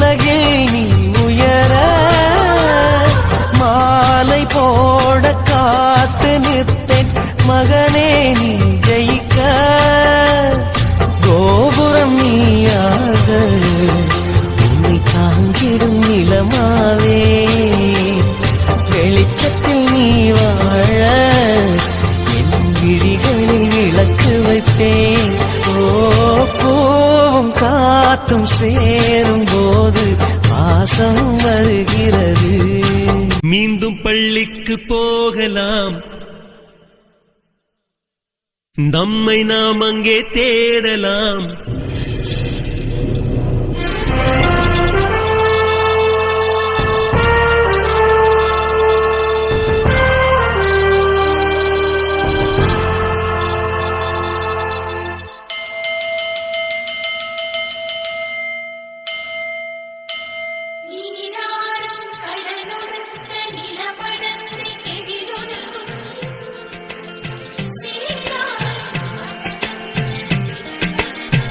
உலகில் நீ உயர மாலை போட காத்து நிற்பேன். மகனே நீ ஜெயிக்க கோபுரம் நீயாக உன்னை தாங்கிடும் நிலமாவே. வெளிச்சத்தில் நீ வாழ என் விழிகளில் விளக்கு வைப்பேன். ஓ காத்தும் சேரும் போது பாசம் வருகிறது. மீண்டும் பள்ளிக்கு போகலாம். நம்மை நாம் அங்கே தேடலாம்.